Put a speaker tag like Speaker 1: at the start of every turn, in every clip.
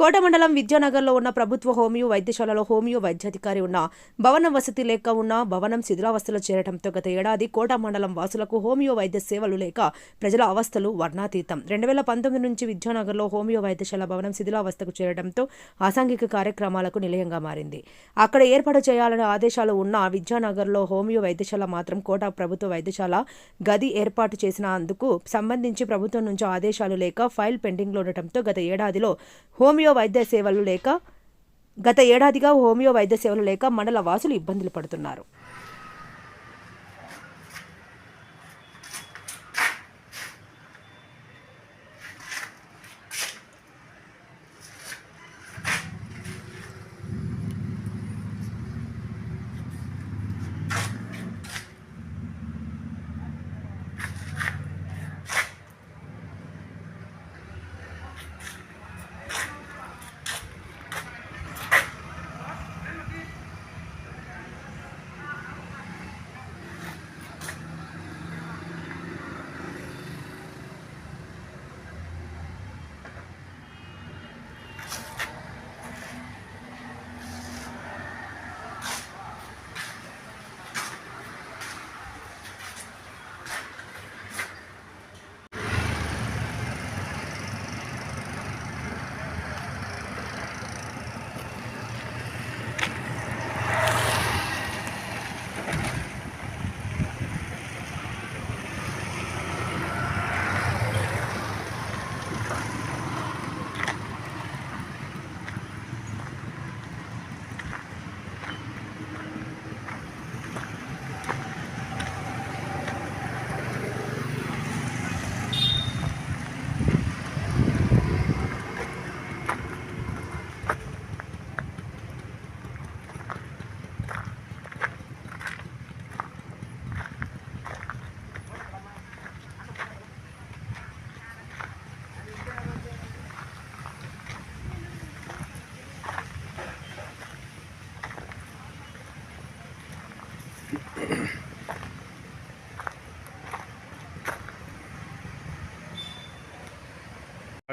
Speaker 1: కోట మండలం విద్యానగర్లో ఉన్న ప్రభుత్వ హోమియో వైద్యశాలలో హోమియో వైద్యాధికారి ఉన్న భవన వసతి లేక ఉన్న భవనం శిథిలావస్థలో చేరడంతో గత ఏడాది కోట మండలం వాసులకు హోమియో వైద్య సేవలు లేక ప్రజల అవస్థలు వర్ణాతీతం. రెండు వేల పంతొమ్మిది నుంచి విద్యానగర్లో హోమియో వైద్యశాల భవనం శిథిలావస్థకు చేరడంతో అసాంఘిక కార్యక్రమాలకు నిలయంగా మారింది. అక్కడ ఏర్పాటు చేయాలనే ఆదేశాలు ఉన్న విద్యానగర్లో హోమియో వైద్యశాల మాత్రం కోట ప్రభుత్వ వైద్యశాల గది ఏర్పాటు చేసిన అందుకు సంబంధించి ప్రభుత్వం నుంచి ఆదేశాలు లేక ఫైల్ పెండింగ్లో ఉండటంతో గత ఏడాదిలో హోమియో వైద్య సేవలు లేక గత ఏడాదిగా హోమియో వైద్య సేవలు లేక మండల వాసులు ఇబ్బందులు పడుతున్నారు.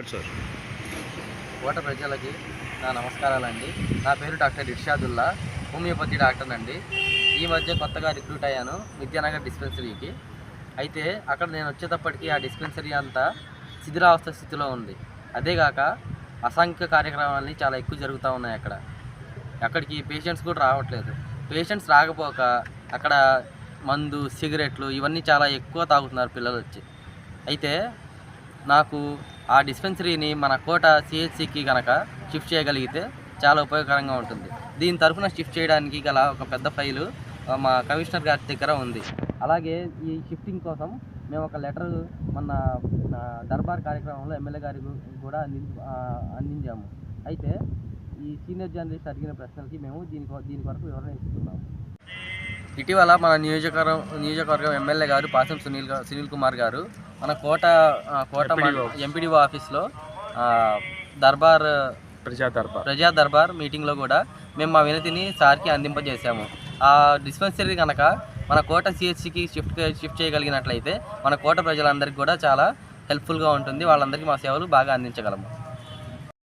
Speaker 2: సార్.
Speaker 3: కోట ప్రజలకి నా నమస్కారాలండి. నా పేరు డాక్టర్ ఇర్షాదుల్లా హోమియోపతి డాక్టర్ అండి. ఈ మధ్య కొత్తగా రిక్రూట్ అయ్యాను విద్యానగర్ డిస్పెన్సరీకి. అయితే అక్కడ నేను వచ్చేటప్పటికి ఆ డిస్పెన్సరీ అంతా శిథిరావస్థ స్థితిలో ఉంది. అదేగాక అసాంఘిక కార్యక్రమాలు చాలా ఎక్కువ జరుగుతూ ఉన్నాయి అక్కడ. అక్కడికి పేషెంట్స్ కూడా రావట్లేదు. పేషెంట్స్ రాకపోక అక్కడ మందు సిగరెట్లు ఇవన్నీ చాలా ఎక్కువ తాగుతున్నారు పిల్లలు వచ్చి అయితే నాకు ఆ డిస్పెన్సరీని మన కోట సిహెచ్సికి కనుక షిఫ్ట్ చేయగలిగితే చాలా ఉపయోగకరంగా ఉంటుంది. దీని తరఫున షిఫ్ట్ చేయడానికి గల ఒక పెద్ద ఫైలు మా కమిషనర్ గారి దగ్గర ఉంది. అలాగే ఈ షిఫ్టింగ్ కోసం మేము ఒక లెటర్ మన దర్బార్ కార్యక్రమంలో ఎమ్మెల్యే గారికి కూడా అంది అందించాము. అయితే ఈ సీనియర్ జర్నలిస్ట్ అడిగిన ప్రశ్నలకి మేము దీని దీని కొరకు వివరణ ఇస్తున్నాము. ఇటీవల మన నియోజకవర్గం నియోజకవర్గం ఎమ్మెల్యే గారు పాసం సునీల్ సునీల్ కుమార్ గారు మన కోట కోట. ఎంపీడీఓ ఆఫీస్లో దర్బార్
Speaker 2: ప్రజా దర్బార్.
Speaker 3: ప్రజా దర్బార్ మీటింగ్లో కూడా మేము మా వినతిని సార్కి అందింపజేశాము. ఆ డిస్పెన్సరీ కనుక మన కోట సిహెచ్సికి షిఫ్ట్ షిఫ్ట్ చేయగలిగినట్లయితే మన కోట ప్రజలందరికీ కూడా చాలా హెల్ప్ఫుల్గా ఉంటుంది. వాళ్ళందరికీ మా సేవలు బాగా అందించగలము.